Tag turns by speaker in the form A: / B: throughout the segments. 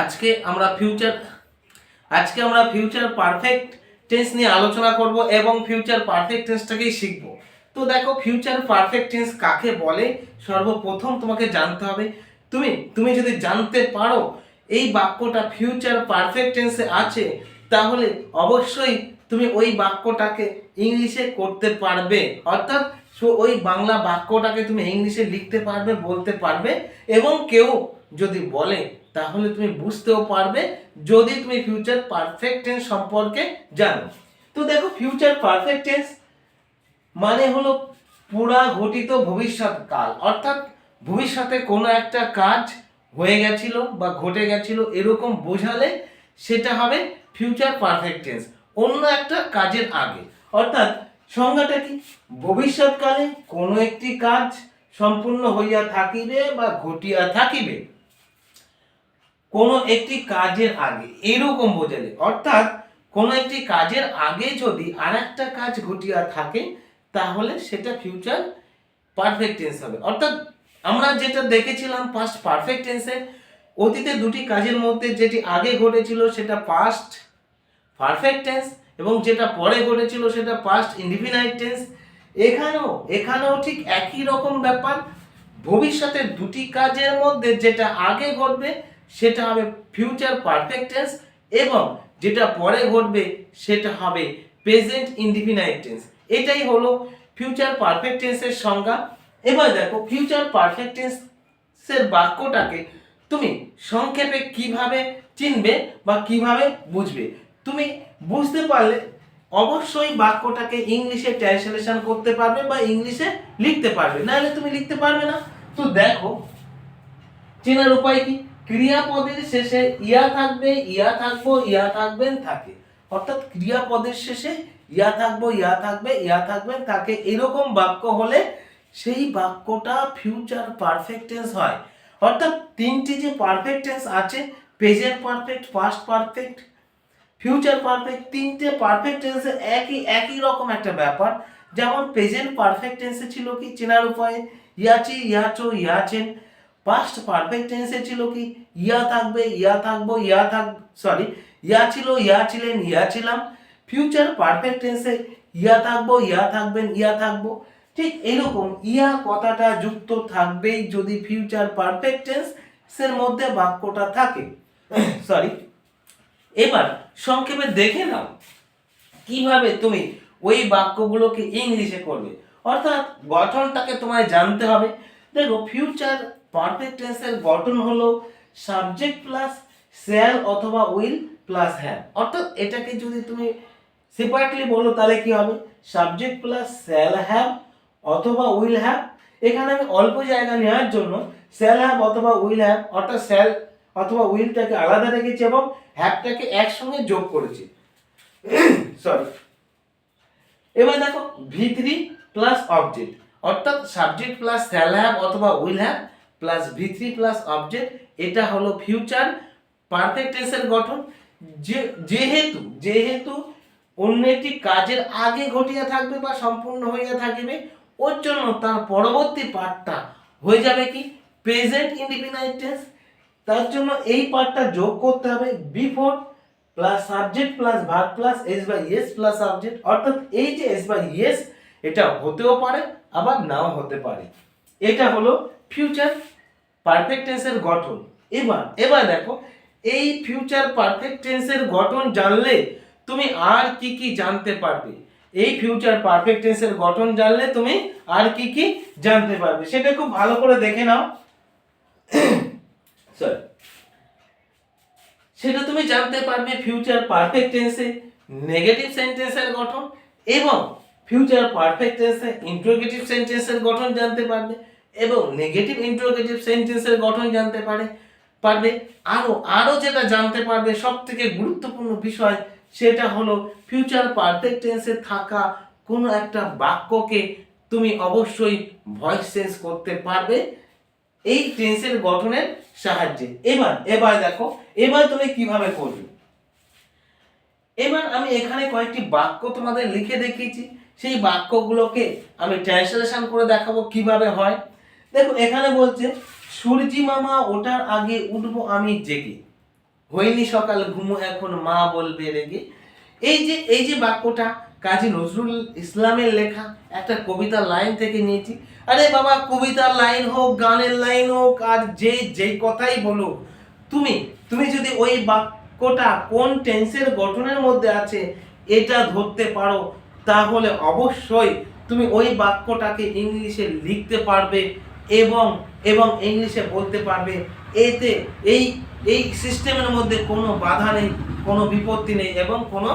A: আজকে আমরা ফিউচার আজকে আমরা ফিউচার পারফেক্ট টেন্স নিয়ে আলোচনা করব এবং ফিউচার পারফেক্ট টেন্সটাকেই শিখব। তো দেখো ফিউচার পারফেক্ট টেন্স কাকে বলে? সর্বপ্রথম তোমাকে জানতে হবে, তুমি তুমি যদি জানতে পারো এই বাক্যটা ফিউচার পারফেক্ট টেন্সে আছে, তাহলে অবশ্যই তুমি ওই বাক্যটাকে ইংলিশে করতে পারবে। অর্থাৎ সো, ওই বাংলা বাক্যটাকে তুমি ইংলিশে লিখতে পারবে, বলতে পারবে এবং কেউ যদি বলে তাহলে তুমি বুঝতেও পারবে যদি তুমি ফিউচার পারফেক্ট টেন্স সম্পর্কে জানো। তো দেখো ফিউচার পারফেক্ট টেন্স মানে হলো পুরা ঘটিত ভবিষ্যৎকাল। অর্থাৎ ভবিষ্যতে কোনো একটা কাজ হয়ে গেছিল বা ঘটে গেছিল এরকম বোঝালে সেটা হবে ফিউচার পারফেক্ট টেন্স অন্য একটা কাজের আগে। অর্থাৎ সংজ্ঞাটা কি? ভবিষ্যৎকালে কোনো একটি কাজ সম্পূর্ণ হইয়া থাকিবে বা ঘটিয়া থাকিবে। কোনো একটি কাজের আগে এরকম বোঝালে। অর্থাৎ, কোনো একটি কাজের আগে যদি আর একটা কাজ ঘটিয়া থাকে, তাহলে সেটা ফিউচার পারফেক্ট টেন্স হবে। অর্থাৎ, আমরা যেটা দেখেছিলাম পাস্ট পারফেক্ট টেন্সে অতীতে দুটি কাজের মধ্যে যেটি আগে ঘটেছিল সেটা পাস্ট পারফেক্ট টেন্স এবং যেটা পরে ঘটেছিল সেটা পাস্ট ইনডিফিনাইট টেন্স এখানেও এখানেও ঠিক একই রকম ব্যাপার। ভবিষ্যতে দুটি কাজের মধ্যে যেটা আগে ঘটবে সেটা হবে ফিউচার পারফেক্ট টেন্স এবং যেটা পরে ঘটবে সেটা হবে প্রেজেন্ট ইনডিফিনাইট টেন্স এটাই হলো ফিউচার পারফেক্ট টেন্সের সংজ্ঞা। এবার দেখো ফিউচার পারফেক্ট টেন্সের বাক্যটাকে তুমি সংক্ষেপে কীভাবে চিনবে বা কীভাবে বুঝবে? তুমি বুঝতে পারলে অবশ্যই বাক্যটাকে ইংলিশে ট্রান্সলেশন করতে পারবে বা ইংলিশে লিখতে পারবে। নাহলে তুমি লিখতে পারবে না। তো দেখো, চেনার উপায় কি? ক্রিয়াপদের শেষে ইয়া থাকবে, ইয়া থাকব, ইয়া থাকবেন, থাকে। অর্থাৎ ক্রিয়াপদের শেষে ইয়া থাকব, ইয়া থাকবে, ইয়া থাকবেন থাকে। এরকম বাক্য হলে সেই বাক্যটা ফিউচার পারফেক্ট টেন্স হয়। অর্থাৎ তিনটি যে পারফেক্ট টেন্স আছে present perfect past perfect future perfect তিনটে পারফেক্ট টেন্সে একই একই রকম একটা ব্যাপার। যেমন প্রেজেন্ট পারফেক্ট টেন্সে ছিল কি, চেনার উপায়ে ইয়াচি ইয়াচো ইয়াচেন পাস্ট পারফেক্ট টেন্সে ছিল কি? ইয়া থাকবে, ইয়া থাকব, ইয়া থাক সরি ইয়া ছিল, ইয়া ছিলেন, ইয়া ছিলাম। ফিউচার পারফেক্ট টেন্সে ইয়া থাকব, ইয়া থাকবেন, ইয়া থাকব। ঠিক এরকম ইয়া কথাটা যুক্ত থাকবেই যদি ফিউচার পারফেক্ট টেন্সের মধ্যে বাক্যটা থাকে। সরি এবার সংক্ষেপে দেখে নাও কীভাবে তুমি ওই বাক্যগুলোকে ইংলিশে করবে। অর্থাৎ গঠনটাকে তোমায় জানতে হবে। দেখো ফিউচার পারফেক্ট টেন্সের গঠন হলো সাবজেক্ট প্লাস শ্যাল অথবা উইল প্লাস হ্যাভ অর্থাৎ এটাকে যদি তুমি সেপারেটলি বলো, তাহলে কি হবে? সাবজেক্ট প্লাস শ্যাল হ্যাভ অথবা উইল হ্যাভ এখানে আমি অল্প জায়গা নেওয়ার জন্য শ্যাল হ্যাভ অথবা উইল হ্যাভ অর্থাৎ শ্যাল অথবা উইলটাকে আলাদা রেখেছি এবং হ্যাভটাকে একসঙ্গে যোগ করেছি। সরি এবার দেখো ভি থ্রি প্লাস অবজেক্ট অর্থাৎ সাবজেক্ট প্লাস শ্যাল হ্যাভ অথবা will have plus V three plus object এটা হলো ফিউচার পারফেক্ট টেন্সের গঠন। যেহেতু যেহেতু অন্য একটি কাজের আগে ঘটিয়া থাকবে বা সম্পূর্ণ হইয়া থাকিবে, ওর জন্য তার পরবর্তী পার্টটা হয়ে যাবে কি? প্রেজেন্ট ইনডিফিনাইট টেন্স তার জন্য এই পার্টটা যোগ করতে হবে before plus subject plus verb plus S by S plus subject অর্থাৎ এই যে এস বাই এস এটা হতেও পারে, আবার নাও হতে পারে। এটা হলো ফিউচার পারফেক্ট টেন্সের গঠন। এবার এবার দেখো, এই ফিউচার পারফেক্ট টেন্সের গঠন জানলে তুমি আর কি কি জানতে পারবে? এই ফিউচার পারফেক্ট টেন্সের গঠন জানলে তুমি আর কি কি জানতে পারবে? সেটা খুব ভালো করে দেখে নাও। সরি সেটা তুমি জানতে পারবে ফিউচার পারফেক্ট টেন্সে নেগেটিভ সেন্টেন্সের গঠন এবং ফিউচার পারফেক্ট টেন্সে ইন্ট্রোগেটিভ সেন্টেন্সের গঠন জানতে পারবে। এবং নেগেটিভ ইন্ট্রোগেটিভ সেন্টেন্সের গঠন জানতে পারে, পারবে। আরও আরও যেটা জানতে পারবে সব থেকে গুরুত্বপূর্ণ বিষয়, সেটা হলো ফিউচার পারফেক্ট টেন্সে থাকা কোনো একটা বাক্যকে তুমি অবশ্যই ভয়েস চেঞ্জ করতে পারবে এই টেন্সের গঠনের সাহায্যে। এবার এবার দেখো, এবার তুমি কীভাবে করবে? এবার আমি এখানে কয়েকটি বাক্য তোমাদের লিখে দেখিয়েছি। সেই বাক্যগুলোকে আমি ট্রান্সলেশন করে দেখাবো কীভাবে হয়। দেখো, এখানে বলছে, সূর্যি মামা ওঠার আগে উঠবো আমি জেগে। হয়নি সকাল, ঘুমো এখন, মা বলবে রেগে। এই যে এই যে বাক্যটা, কাজী নজরুল ইসলামের লেখা, একটা কবিতার লাইন থেকে নিয়েছি। আরে বাবা, কবিতার লাইন হোক, গানের লাইন হোক, আর যে, যেই কথাই বলো তুমি তুমি যদি ওই বাক্যটা কোন টেন্সের গঠনের মধ্যে আছে, এটা ধরতে পারো, তাহলে অবশ্যই তুমি ওই বাক্যটাকে ইংলিশে লিখতে পারবে। এবং এবং ইংলিশে বলতে পারবে, এতে এই এই সিস্টেমের মধ্যে কোনো বাধা নেই, কোনো বিপত্তি নেই এবং কোনো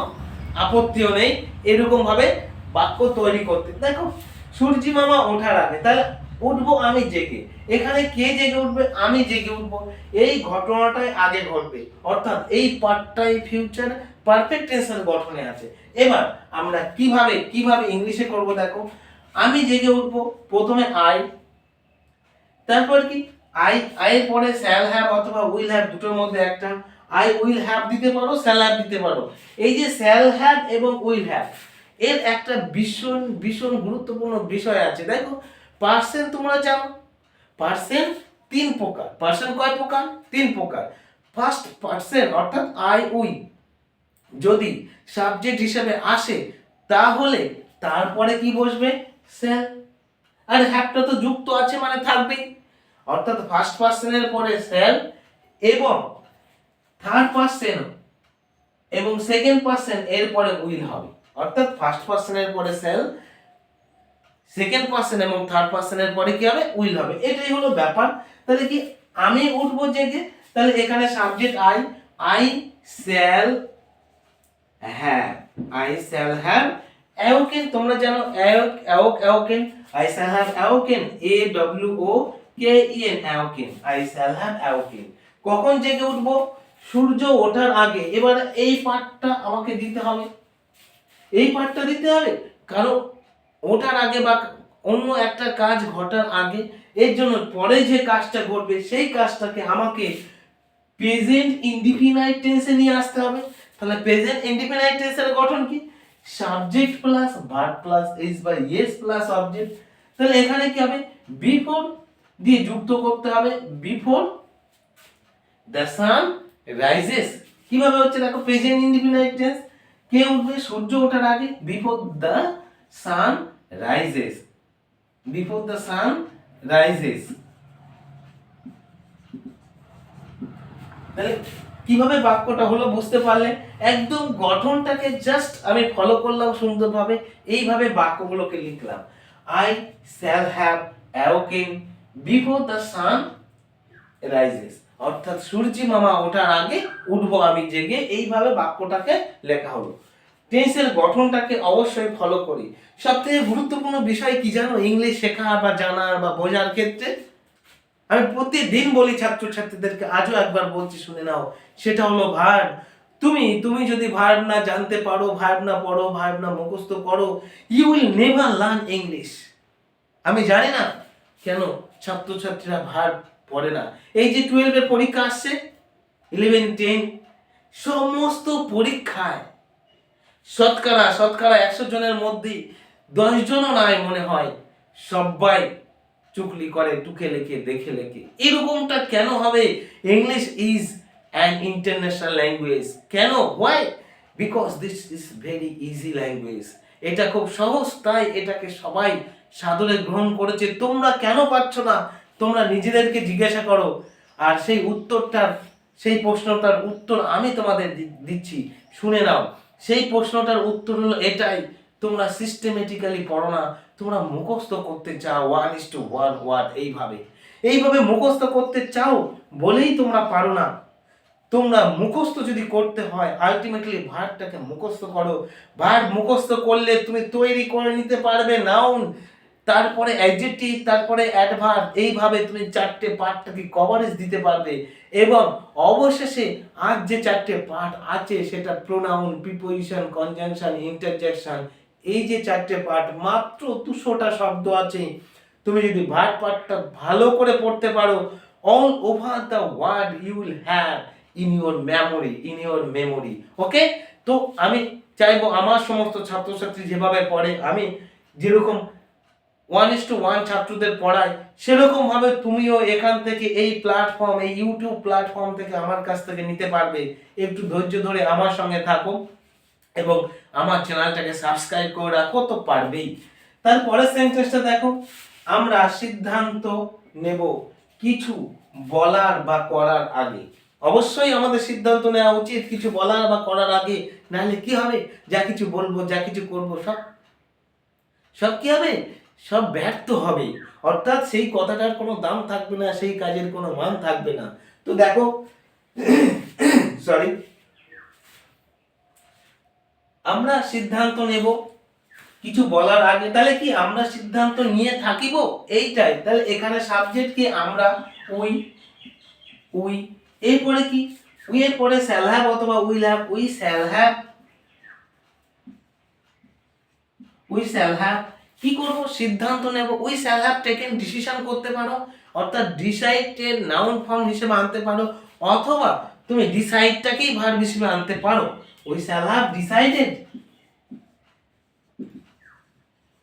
A: আপত্তিও নেই। এরকমভাবে বাক্য তৈরি করতে। দেখো, সূর্যি মামা ওঠার আগে, তাহলে উঠবো আমি জেগে। এখানে কে জেগে উঠবে? আমি জেগে উঠবো। এই ঘটনাটাই আগে ঘটবে। অর্থাৎ এই পার্টটাই ফিউচার পারফেক্ট টেন্সের গঠনে আছে। এবার আমরা কীভাবে কীভাবে ইংলিশে করব দেখো। আমি জেগে উঠবো। প্রথমে আই তারপর কি? আই আই পরে শ্যাল হ্যাভ অথবা উইল হ্যাভ দুটোর মধ্যে একটা। আই উইল হ্যাভ দিতে পারো শ্যাল হ্যাভ দিতে পারো। এই যে শ্যাল হ্যাভ এবং উইল হ্যাভ এর একটা ভীষণ ভীষণ গুরুত্বপূর্ণ বিষয় আছে। দেখো পার্সেন্ট তোমরা জানো? পার্সেন্ট তিন প্রকার। পার্সেন্ট কয় প্রকার? তিন প্রকার। ফার্স্ট পার্সেন্ট অর্থাৎ আই উই যদি সাবজেক্ট হিসেবে আসে, তাহলে তারপরে কি বসবে? স্যার আর হ্যাপটা তো যুক্ত আছে মানে থাকবেই। অর্থাৎ ফার্স্ট পার্সনের পরে স্যার এবং থার্ড পার্সন এবং সেকেন্ড পার্সন এর পরে উইল হবে। অর্থাৎ ফার্স্ট পার্সনের পরে সেল সেকেন্ড পার্সন এবং থার্ড পার্সনের পরে কি হবে? উইল হবে। এটাই হলো ব্যাপার। তাহলে কি আমি উঠবো জেগে? তাহলে এখানে subject I I shall have I shall have awaken তোমরা জানো awake awake awaken I shall have awaken A W O K E N awaken I shall have awaken কখন জেগে উঠবো? সূর্য ওঠার আগে। এবার এই পার্টটা আমাকে দিতে হবে। এই পার্টটা দিতে হবে? কারণ ওঠার আগে বা অন্য একটা কাজ ঘটার আগে, এর জন্য পরে যে কাজটা ঘটবে, সেই কাজটাকে আমাকে প্রেজেন্ট ইনডিফিনাইট টেন্সে নিয়ে আসতে হবে। তাহলে প্রেজেন্ট ইনডিফিনাইট টেন্সের গঠন কি? Subject plus verb plus s বা ইয়েস প্লাস অবজেক্ট তাহলে এখানে কি হবে? বিফোর দিয়ে যুক্ত করতে হবে। বিফোর দ্য সান রাইজেস কীভাবে হচ্ছে? দেখো প্রেজেন্ট ইনডিফিনাইট টেন্স কে উঠবে? সূর্য ওঠার আগে before the sun rises before the sun rises তাহলে কীভাবে বাক্যটা হলো বুঝতে পারলে? একদম গঠনটাকে জাস্ট আমি ফলো করলাম সুন্দরভাবে, এইভাবে বাক্যগুলোকে লিখলাম। I shall have awaken before the sun rises অর্থাৎ সূর্যি মামা ওঠার আগে উঠবো আমি জেগে, এইভাবে বাক্যটাকে লেখা হলো। টেন্সের গঠনটাকে অবশ্যই ফলো করি। সব থেকে গুরুত্বপূর্ণ বিষয় কি জানো? ইংলিশ শেখা বা জানার বা বোঝার ক্ষেত্রে আমি প্রতিদিন বলি ছাত্রছাত্রীদেরকে, আজও একবার বলছি, শুনে নাও। সেটা হলো ভার্ব। তুমি তুমি যদি ভার্ব না জানতে পারো, ভার্ব না পড়ো, ভার্ব না মুখস্থ করো you will never learn English আমি জানি না কেন ছাত্রছাত্রীরা ভার্ব পড়ে না। এই যে টুয়েলভের পরীক্ষা আসছে ইলেভেন টেন সমস্ত পরীক্ষায় শতকরা শতকরা একশো জনের মধ্যে দশজনও নাই মনে হয়। সবাই চুকলি করে, টুকে লেখে, দেখে লেখে। এরকমটা কেন হবে? English is an international language কেন? Why because this is very easy language এটা খুব সহজ, তাই এটাকে সবাই সাদরে গ্রহণ করেছে। তোমরা কেন পাচ্ছ না? তোমরা নিজেদেরকে জিজ্ঞাসা করো। আর সেই উত্তরটার, সেই প্রশ্নটার উত্তর আমি তোমাদের দিচ্ছি। শুনে নাও। সেই প্রশ্নটার উত্তর হলো এটাই। তোমরা সিস্টেমেটিক্যালি পড়ো না। তোমরা মুখস্থ করতে চাও one is two one one এইভাবে। এইভাবে মুখস্থ করতে চাও বলেই তোমরা পারো না। তোমরা মুখস্থ যদি করতে হয় আলটিমেটলি ভার্বটাকে মুখস্থ করো। ভার্ব মুখস্থ করলে তুমি তৈরি করে নিতে পারবে নাউন তারপরে অ্যাডজেক্টিভ তারপরে অ্যাডভার্ব এইভাবে তুমি চারটে পার্টটাকে কভারেজ দিতে পারবে। এবং অবশেষে আর যে চারটে পার্ট আছে, সেটা প্রোনাউন প্রিপোজিশন কনজাংশন ইন্টারজেকশন এই যে চারটে পার্ট মাত্র দুশোটা শব্দ আছে। তুমি যদি ভার্ব পার্টটা ভালো করে পড়তে পারো all over the word you will have in your memory in your memory okay তো আমি চাইব আমার সমস্ত ছাত্রছাত্রী যেভাবে পড়ে, আমি যেরকম ওয়ান ইস টু ওয়ান ছাত্রদের পড়াই, সেরকমভাবে তুমিও এখান থেকে এই প্ল্যাটফর্ম এই ইউটিউব প্ল্যাটফর্ম থেকে আমার কাছ থেকে নিতে পারবে। একটু ধৈর্য ধরে আমার সঙ্গে থাকো। এবং আমার চ্যানেলটাকে সাবস্ক্রাইব করে রাখো তো পারবেই। তারপরের সেন্টেন্সটা দেখো, আমরা সিদ্ধান্ত নেব কিছু বলার বা করার আগে। অবশ্যই আমাদের সিদ্ধান্ত নেওয়া উচিত কিছু বলার বা করার আগে, নাহলে কি হবে? যা কিছু বলব, যা কিছু করব, সব সব কি হবে? সব ব্যর্থ হবে। অর্থাৎ সেই কথাটার কোনো দাম থাকবে না, সেই কাজের কোনো মান থাকবে না। তো দেখো সরি আমরা সিদ্ধান্ত নেব। কিছু বলার আগে তাহলে কি আমরা সিদ্ধান্ত নিয়ে থাকিব? এইটাই। তাহলে এখানে সাবজেক্ট কি আমরা উই উই। এরপরে কি? উই এর পরে শ্যাল হ্যাভ অথবা will have we shall have we shall have কি করব? সিদ্ধান্ত নেব। We shall have taken decision করতে পারো। অর্থাৎ ডিসাইডের নাউন ফর্ম হিসেবে আনতে পারো। অথবা তুমি ডিসাইডটাকেই ভার্ব হিসেবে আনতে পারো। We shall have decided.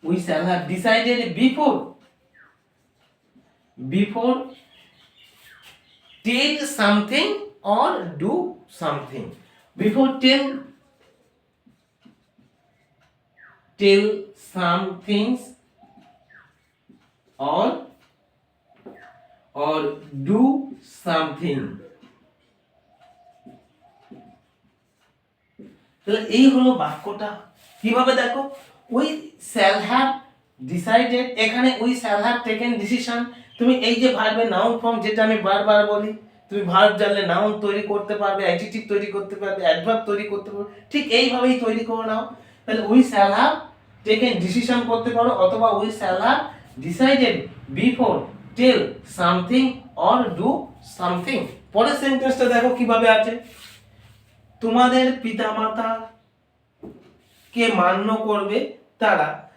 A: We shall have decided before. Before tell something or do something. Before tell tell some things or or do something. তাহলে এই হলো বাক্যটা। কীভাবে দেখো? উই শ্যাল হ্যাভ ডিসাইডেড এখানে we shall have taken decision তুমি এই যে ভার্বের নাউন ফর্ম যেটা আমি বারবার বলি, তুমি ভার্ব জানলে নাউন তৈরি করতে পারবে অ্যাডজেক্টিভ তৈরি করতে পারবে অ্যাডভার্ব তৈরি করতে পারবে, ঠিক এইভাবেই তৈরি করে নাও। তাহলে we shall have taken decision করতে পারো, অথবা we shall have decided before tell something or do something পরের সেন্টেন্সটা দেখো কীভাবে আছে। তোমাদের পিতামাতা কে মান্য করবে? তারা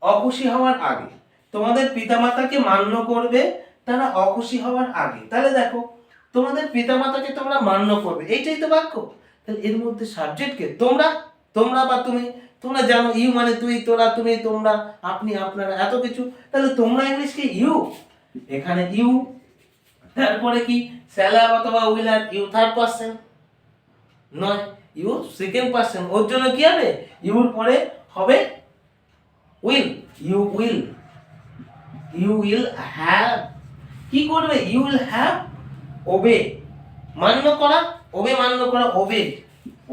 A: অখুশি হওয়ার আগে। তোমাদের পিতামাতাকে মান্য করবে? তারা অখুশি হওয়ার আগে। তাহলে দেখো, তোমাদের পিতামাতাকে তোমরা মান্য করবে। এইটাই তো বাক্য। তাহলে এর মধ্যে সাবজেক্টকে তোমরা? তোমরা বা তুমি? তোমরা জানো, ইউ মানে তুই, তোরা তুমি, তোমরা, আপনি, আপনারা, এত কিছু। তাহলে তোমরা ইংলিশ কি? ইউ এখানে ইউ তারপরে কি? স্যালাব অথবা will have you third person নয় ইউ সেকেন্ড পার্সন ওর জন্য কি হবে? ইউর পরে হবে will you will you will have কি করবে? ইউ উইল হ্যাভ ওবে মান্য করা ওবে মান্য করা obey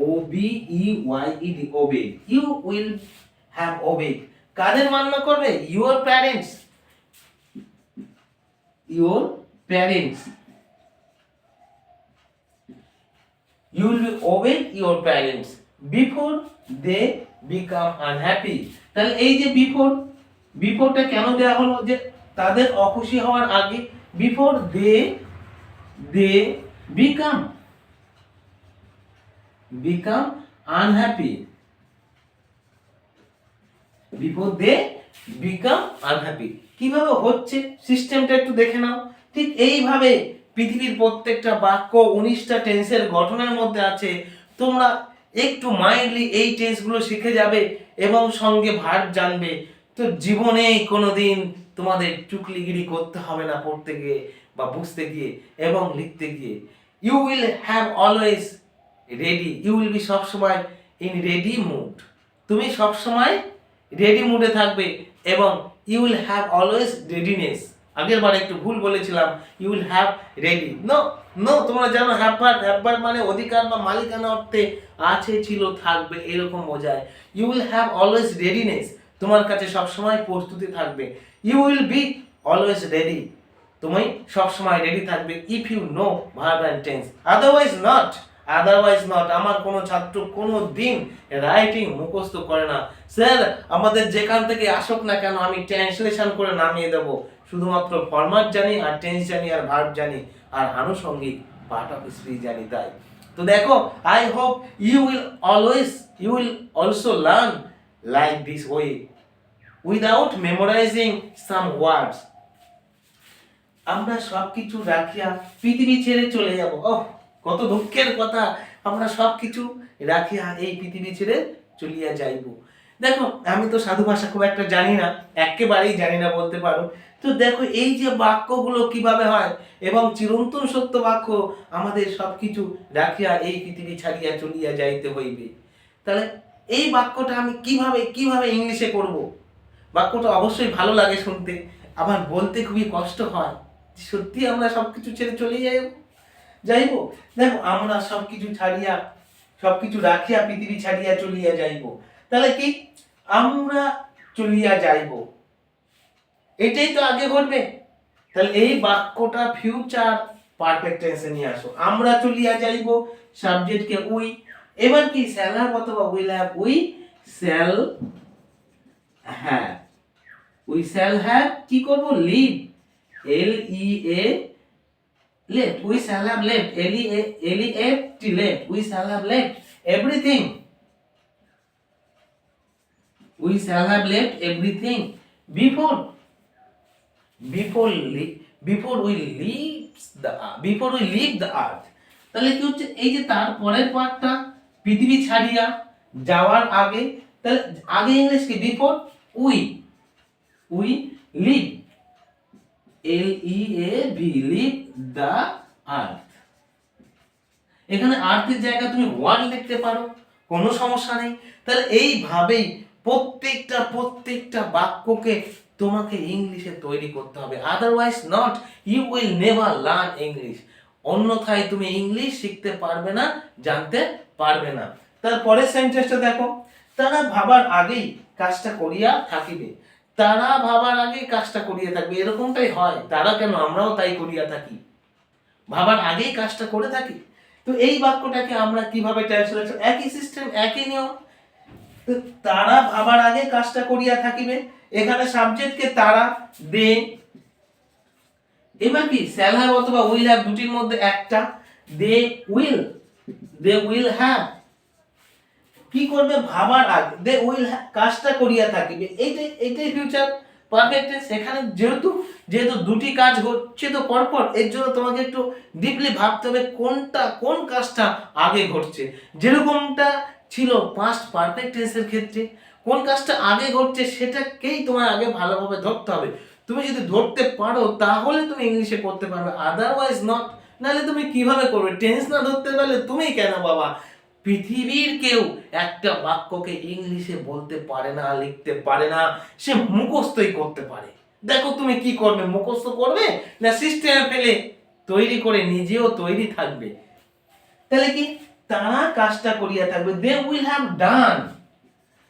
A: O B E Y E D obey you will have obey কাদের মান্য করবে? Your parents your parents you will obey your parents before they become unhappy. তাহলে এই যে বিফোর বিফোরটা কেন দেওয়া হলো? যে তাদের অখুশি হওয়ার আগে before they they become become unhappy before they become unhappy কীভাবে হচ্ছে? সিস্টেমটা একটু দেখে নাও। ঠিক এইভাবে পৃথিবীর প্রত্যেকটা বাক্য উনিশটা টেন্সের গঠনের মধ্যে আছে। তোমরা একটু মাইন্ডলি এই টেন্সগুলো শিখে যাবে এবং সঙ্গে ভার্ব জানবে। তো জীবনেই কোনোদিন তোমাদের চুকলিগিরি করতে হবে না পড়তে গিয়ে বা বুঝতে গিয়ে এবং লিখতে গিয়ে। You will have always ready you will be সবসময় ইন রেডি মুড তুমি সবসময় রেডি মুডে থাকবে এবং you will have always readiness আগের বার একটু ভুল বলেছিলাম you will have ready no no তোমরা জানো হ্যাপার হ্যাপার মানে অধিকার বা মালিকানা অর্থে আছে, ছিল, থাকবে, এরকম বোঝায়। You will have always readiness তোমার কাছে সবসময় প্রস্তুতি থাকবে। You will be always ready তুমি সবসময় রেডি থাকবে if you know verb and tense otherwise not otherwise not আমার কোনো ছাত্র কোনো দিন রাইটিং মুখস্থ করে না। স্যার আমাদের যেখান থেকে আসুক না কেন, আমি ট্রান্সলেশন করে নামিয়ে দেব। শুধুমাত্র ফরম্যাট জানি আর টেন্স জানি আর ভার্ব জানি আর আনুষঙ্গিক পার্ট অফ স্পিচ জানি তাই। তো দেখো I hope you will always you will also learn like this way without memorising some words আমরা সব কিছু রাখিয়া পৃথিবী ছেড়ে চলে যাব। ওহ, কত দুঃখের কথা। আমরা সব কিছু রাখিয়া এই পৃথিবী ছেড়ে চলিয়া যাইব। দেখো, আমি তো সাধু ভাষা খুব একটা জানি না, একেবারেই জানি না বলতে পারো। তো দেখো, এই যে বাক্যগুলো কীভাবে হয় এবং চিরন্তন সত্য বাক্য আমাদের সব কিছু রাখিয়া এই পৃথিবী ছাড়িয়া চলিয়া যাইতে হইবে। তাহলে এই বাক্যটা আমি কীভাবে কীভাবে ইংলিশে করব? বাক্যটা অবশ্যই ভালো লাগে শুনতে। আবার বলতে খুবই কষ্ট হয়। সত্যি আমরা সব কিছু ছেড়ে চলে যাই? যাইব? দেখো, আমরা সব কিছু ছাড়িয়া সব কিছু রাখিয়া পৃথিবী ছাড়িয়া চলিয়া যাইব। তাহলে কি? আমরা চলিয়া যাইব। এটাই তো আগে ঘটবে। তাহলে এই বাক্যটা ফিউচার পারফেক্ট টেন্সে নিয়ে আসো। আমরা চলিয়া যাইব সাবজেক্টকে উই। এবার কি? শ্যাল হ্যাভ অথবা will have we shall have we shall have কি করব? Leave L E A left we shall have left l e f t left we shall have left everything we shall have left everything before before we leave the earth before we leave the earth. তাহলে কি হচ্ছে? এই যে তার পরের পার্টটা পৃথিবী ছাড়িয়া যাওয়ার আগে, তাহলে আগে ইংলিশ কি? Before we we leave L E A V leave the earth এখানে আর্থের জায়গায় তুমি ওয়ার্ড লিখতে পারো, কোনো সমস্যা নেই। তাহলে এইভাবেই প্রত্যেকটা প্রত্যেকটা বাক্যকে তোমাকে ইংলিশে তৈরি করতে হবে। Otherwise not you will never learn English অন্যথায় তুমি ইংলিশ শিখতে পারবে না, জানতে পারবে না। তারপরের সেন্টেন্সটা দেখো। তারা ভাবার আগেই কাজটা করিয়া থাকিবে। তারা ভাবার আগে কাজটা করিয়া থাকবে। এরকমটাই হয়। তারা কেন? আমরাও তাই করিয়া থাকি। ভাবার আগেই কাজটা করে থাকি। তো এই বাক্যটাকে আমরা কীভাবে ট্রান্সলেশন একই সিস্টেম একই নিয়ম। তারা ভাবার আগে কাজটা করিয়া থাকিবে। এখানে সাবজেক্টকে তারা দে। এবার কি? শ্যাল হ্যাভ অথবা উইল হ্যাভ দুটির মধ্যে একটা। They will they will have কি করবে? ভাবার আগে। দে উইল কাজটা করিয়া থাকিবে। এইটাই এইটাই ফিউচার পারফেক্ট সেখানে যেহেতু যেহেতু দুটি কাজ হচ্ছে তো পরপর, এর জন্য তোমাকে একটু ডিপলি ভাবতে হবে কোনটা, কোন কাজটা আগে ঘটছে। যেরকমটা ছিল পাস্ট পারফেক্ট টেন্সের ক্ষেত্রে। কোন কাজটা আগে ঘটছে সেটাকেই তোমার আগে ভালোভাবে ধরতে হবে। তুমি যদি ধরতে পারো, তাহলে তুমি ইংলিশে করতে পারবে আদারওয়াইজ নট নাহলে তুমি কীভাবে করবে? টেন্স না ধরতে পারলে তুমি কেন বাবা? পৃথিবীর কেউ একটা বাক্যকে ইংলিশে বলতে পারে না, লিখতে পারে না। সে মুখস্থই করতে পারে। দেখো তুমি কি করবে? মুখস্থ করবে? না সিস্টেমে ফেলে তৈরি করে নিজেও তৈরি থাকবে? তাহলে কি? তারা কাজটা করিয়া থাকবে। They will have done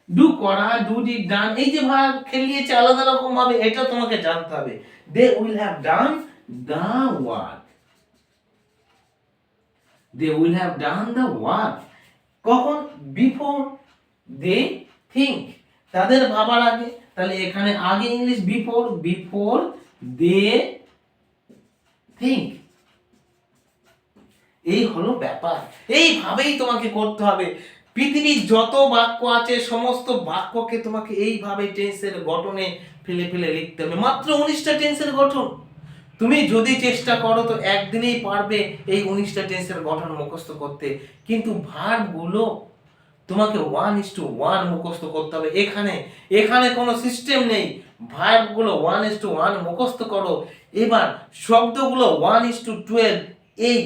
A: do করা ডু ডি ডান এই যে ভাব খেলিয়েছে আলাদা রকম ভাবে, এটা তোমাকে জানতে হবে। They will have done the work they will have done the work কখন? বিফোর দে থিঙ্ক তাদের ভাবার আগে। তাহলে এখানে আগে English before before they think এই হলো ব্যাপার। এইভাবেই তোমাকে করতে হবে। পৃথিবীর যত বাক্য আছে, সমস্ত বাক্যকে তোমাকে এইভাবে টেন্সের গঠনে ফেলে ফেলে লিখতে হবে। মাত্র উনিশটা টেন্সের গঠন। তুমি যদি চেষ্টা করো তো একদিনেই পারবে এই উনিশটা টেন্সের গঠন মুখস্থ করতে। কিন্তু ভার্বগুলো তোমাকে ওয়ান ইস টু ওয়ান মুখস্থ করতে হবে। এখানে এখানে কোনো সিস্টেম নেই। ভার্বগুলো ওয়ান ইস টু ওয়ান মুখস্থ করো। এবার শব্দগুলো ওয়ান ইস টু টুয়েলভ এই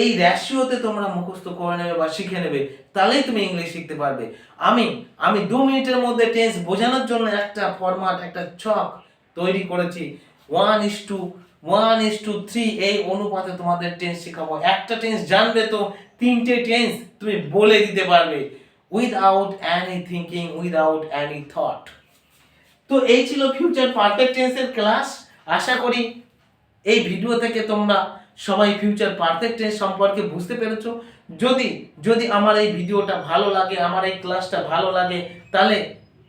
A: এই র্যাশিওতে তোমরা মুখস্থ করে নেবে বা শিখে নেবে, তাহলেই তুমি ইংলিশ শিখতে পারবে। আমি আমি দু মিনিটের মধ্যে টেন্স বোঝানোর জন্য একটা ফরম্যাট একটা ছক তৈরি করেছি। One is to one is to three এই অনুপাতে তোমাদের টেন্স শেখাবো। একটা টেন্স জানবে তো, তিনটে টেন্স তুমি বলে দিতে পারবে। Without any thinking without any thought তো এই ছিল ফিউচার পারফেক্ট টেন্সের ক্লাস আশা করি এই ভিডিও থেকে তোমরা সবাই ফিউচার পারফেক্ট সম্পর্কে বুঝতে পেরেছ? যদি যদি আমার এই ভিডিওটা ভালো লাগে, আমার এই ক্লাসটা ভালো লাগে, তাহলে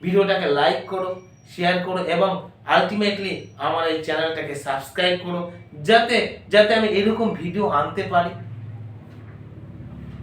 A: ভিডিওটাকে লাইক করো শেয়ার করো এবং আলটিমেটলি আমার এই চ্যানেলটাকে সাবস্ক্রাইব করো, যাতে যাতে আমি এরকম ভিডিও আনতে পারি।